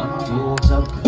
满座山。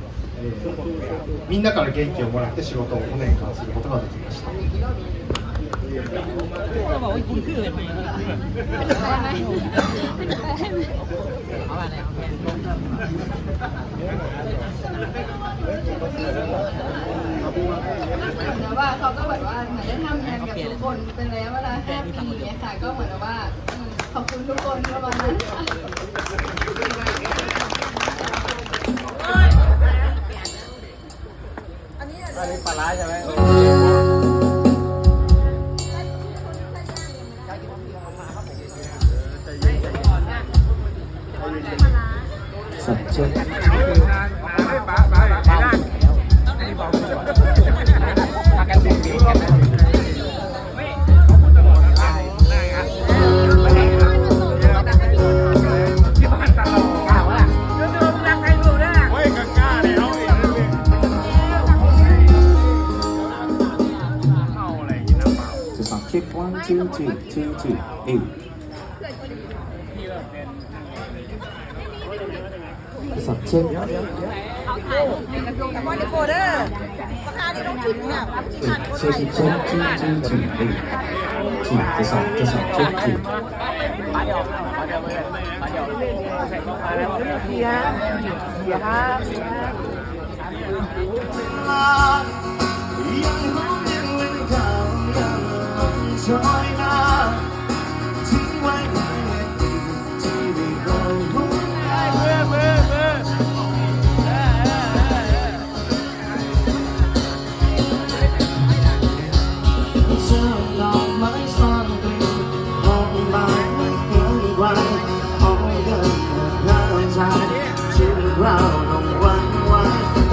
えー、みんなから元気をもらって仕事を5年間することができました。แต่ว่าเขาก็แบบว่าเหมือนได้ทำงานกับทุกคนเป็นระยะเวลา5ปีค่ะก็เหมือนว่าขอบคุณทุกคนประมาณนั้น来小下呗。สับเช่นเ็คมอนิโคเดอร์ประกาศในลงทุนเนี่ยเช็คเช็คที่ที่ที่ที่ที่จะส้บจะสับเช็คที่ยาอย่าฮะยังคงยังเป็นค้ยังคงช่้ยนา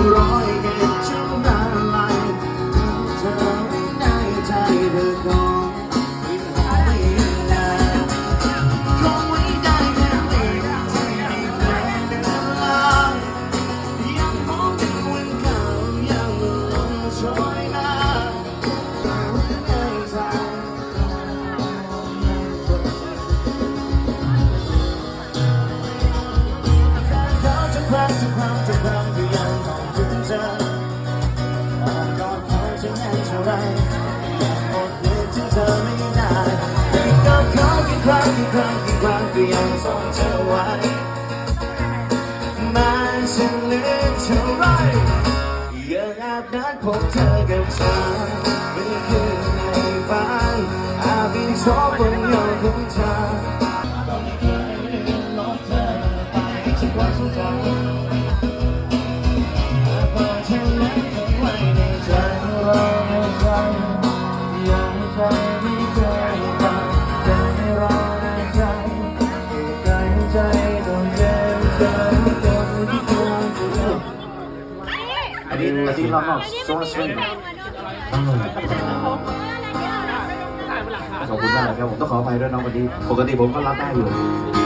Rồi ็ยังส่อนเธอไว้ไม่ฉันลืมเท่าไรยังแอบนัดพบเธอกับฉันไม่คืนในฝันอาบินชอบวนยอมคงดีเราเน่อยชอวงช่วขอบคุณมากครับผมต้องขออภัยด้วยน้องวันนีปกติผมก็รับได้อยู่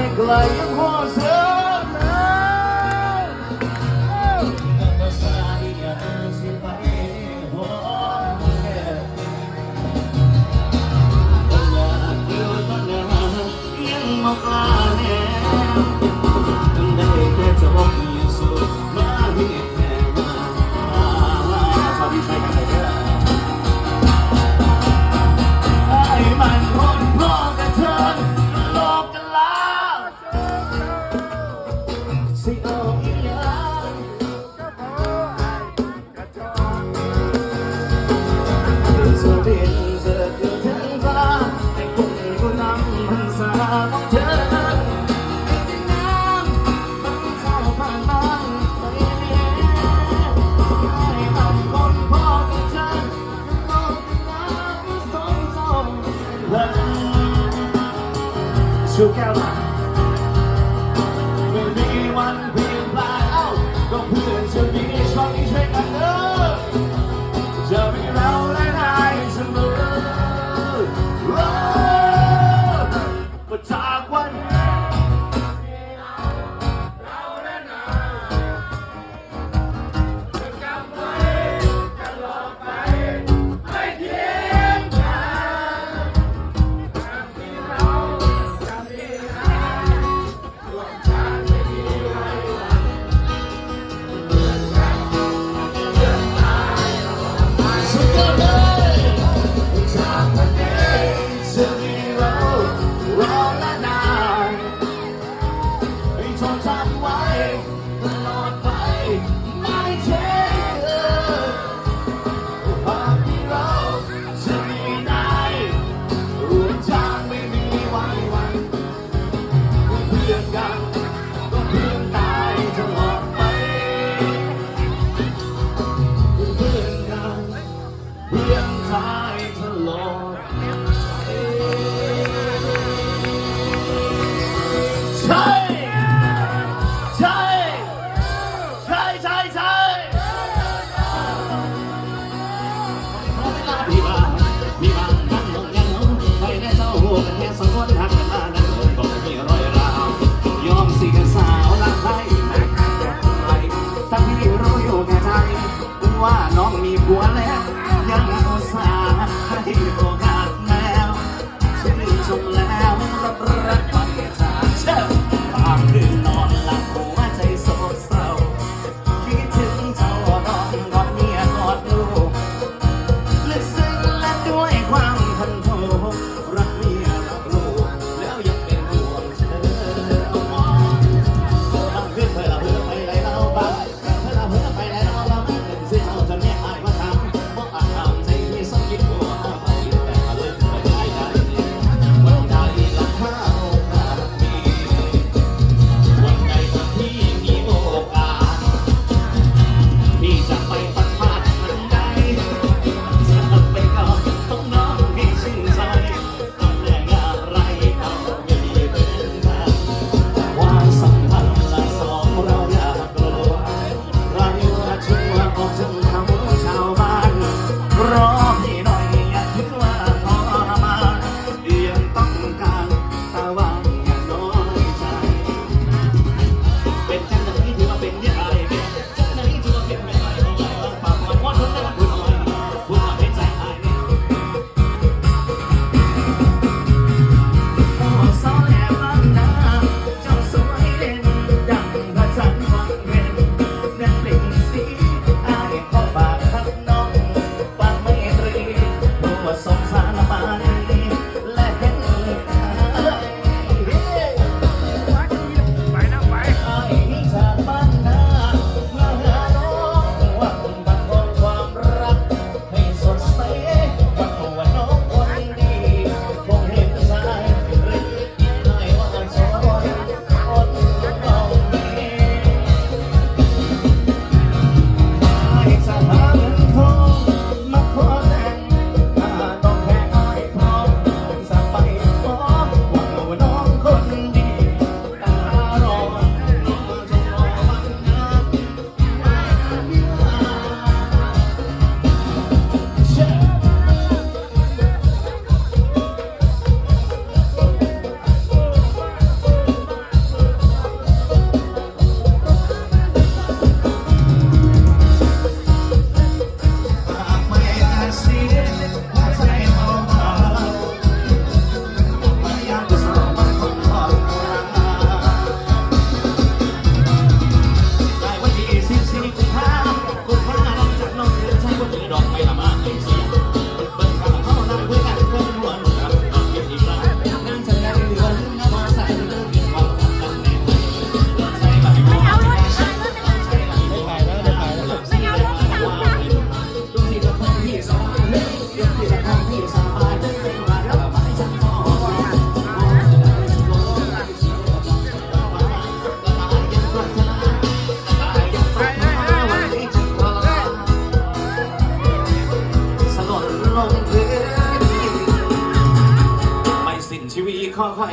не глаєм гоза.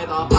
Spider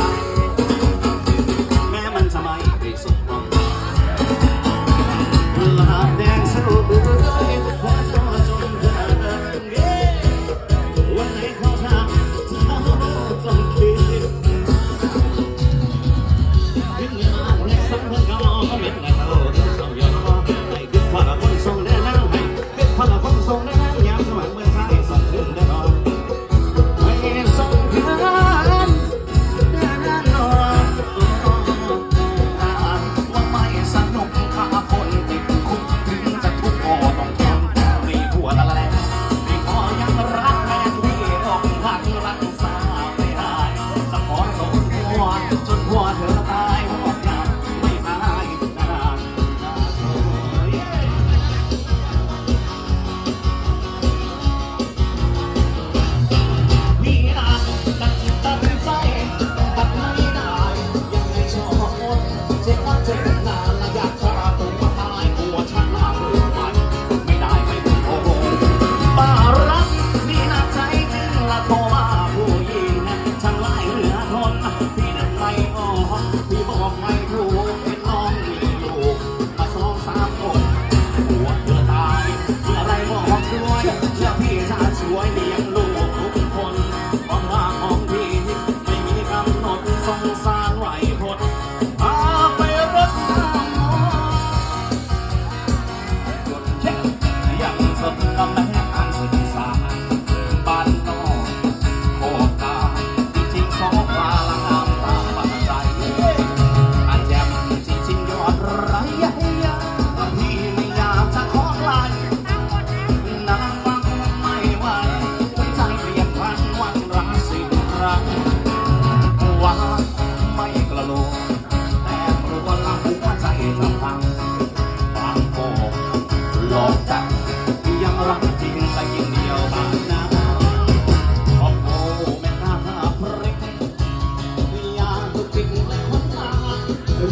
I'm the young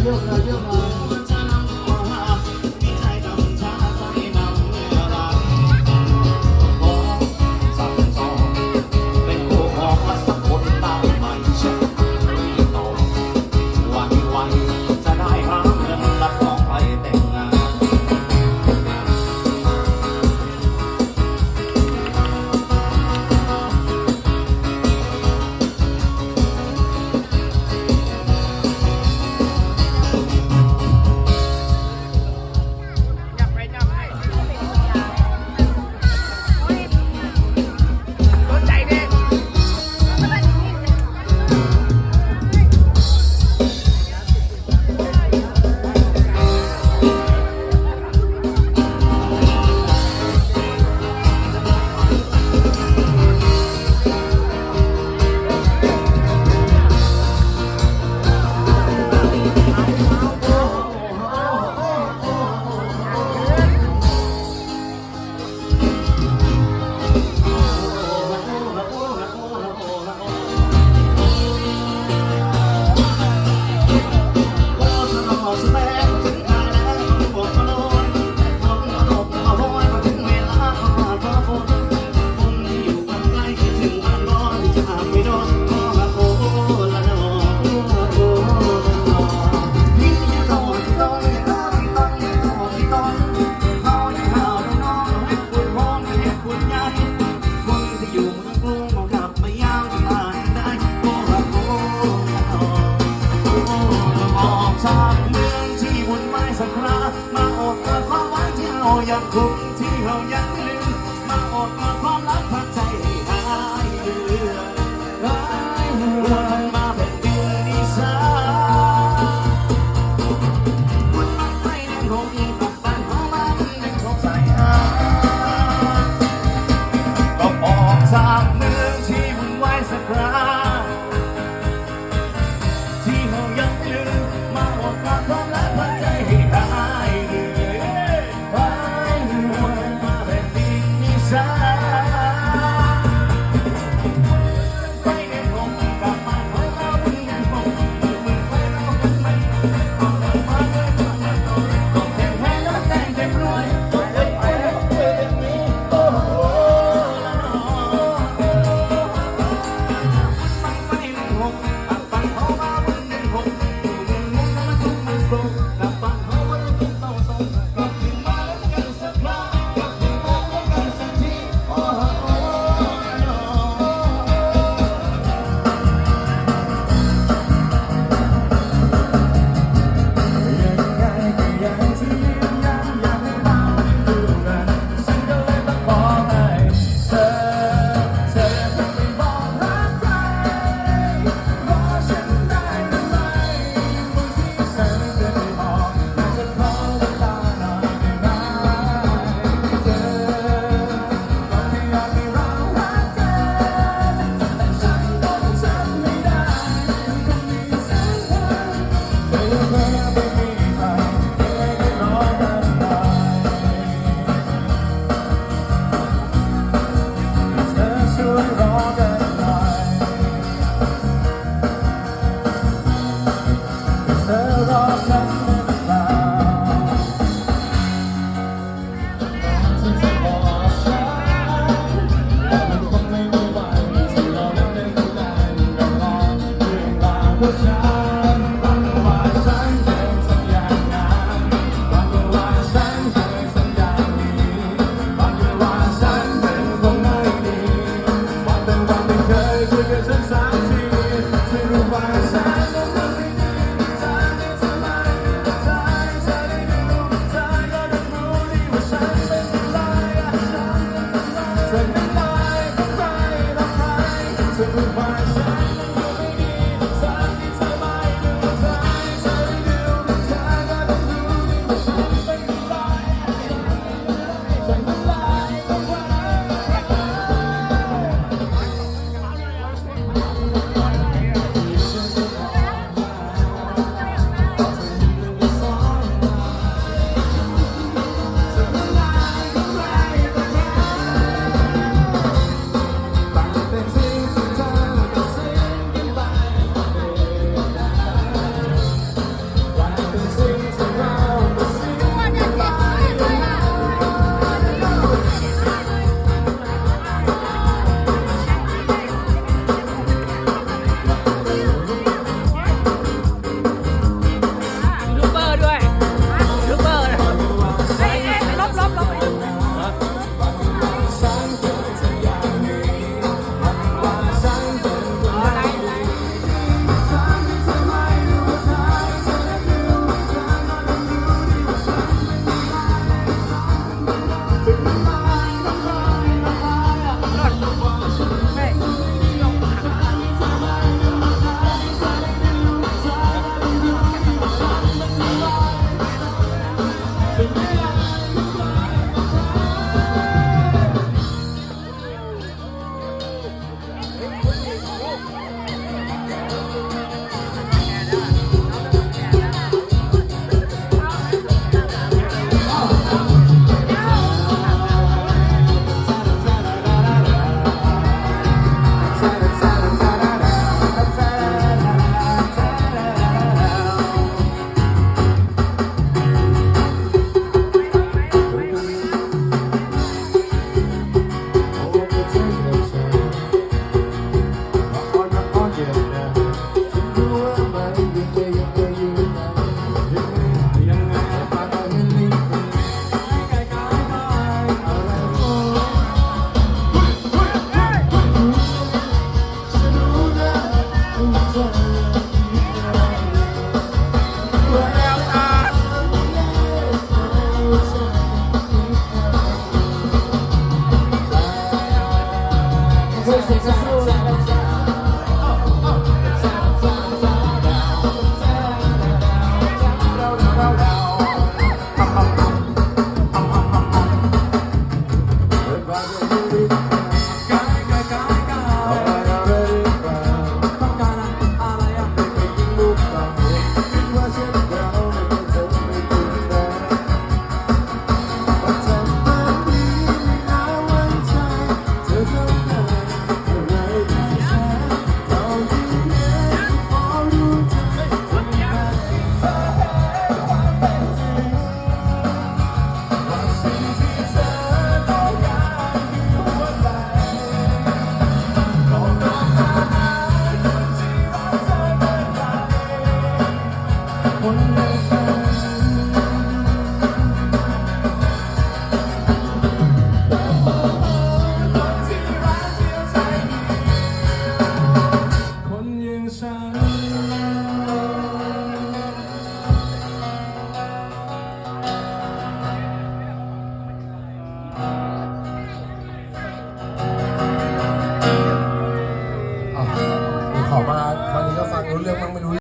嗯。